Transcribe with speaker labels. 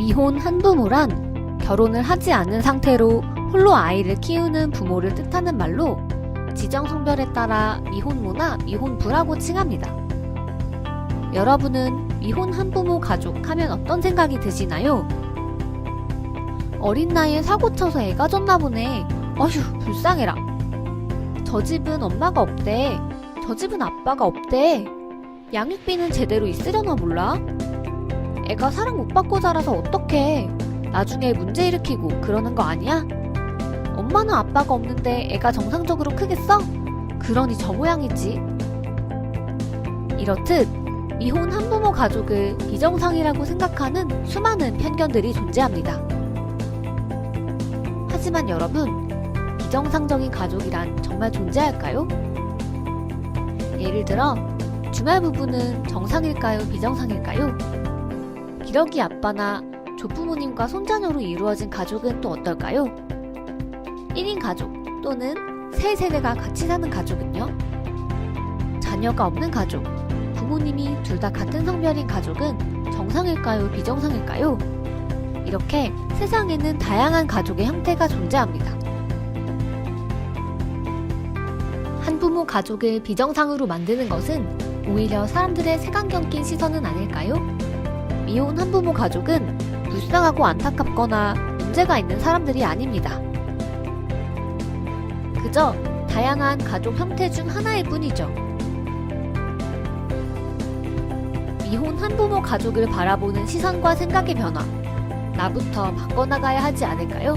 Speaker 1: 미혼 한부모란 결혼을 하지 않은 상태로 홀로 아이를 키우는 부모를 뜻하는 말로 지정 성별에 따라 미혼모나 미혼부라고 칭합니다. 여러분은 미혼 한부모 가족 하면 어떤 생각이 드시나요? 어린 나이에 사고 쳐서 애가 졌나 보네. 어휴, 불쌍해라. 저 집은 엄마가 없대. 저 집은 아빠가 없대. 양육비는 제대로 있으려나 몰라? 애가 사랑 못 받고 자라서 어떡해. 나중에 문제 일으키고 그러는 거 아니야? 엄마는 아빠가 없는데 애가 정상적으로 크겠어? 그러니 저 모양이지. 이렇듯 미혼 한부모 가족을 비정상이라고 생각하는 수많은 편견들이 존재합니다. 하지만 여러분, 비정상적인 가족이란 정말 존재할까요? 예를 들어, 주말 부부는 정상일까요? 비정상일까요? 기러기 아빠나 조부모님과 손자녀로 이루어진 가족은 또 어떨까요? 1인 가족 또는 세 세대가 같이 사는 가족은요? 자녀가 없는 가족, 부모님이 둘 다 같은 성별인 가족은 정상일까요? 비정상일까요? 이렇게 세상에는 다양한 가족의 형태가 존재합니다. 한부모 가족을 비정상으로 만드는 것은 오히려 사람들의 색안경 낀 시선은 아닐까요? 미혼 한부모 가족은 불쌍하고 안타깝거나 문제가 있는 사람들이 아닙니다. 그저 다양한 가족 형태 중 하나일 뿐이죠. 미혼 한부모 가족을 바라보는 시선과 생각의 변화, 나부터 바꿔나가야 하지 않을까요?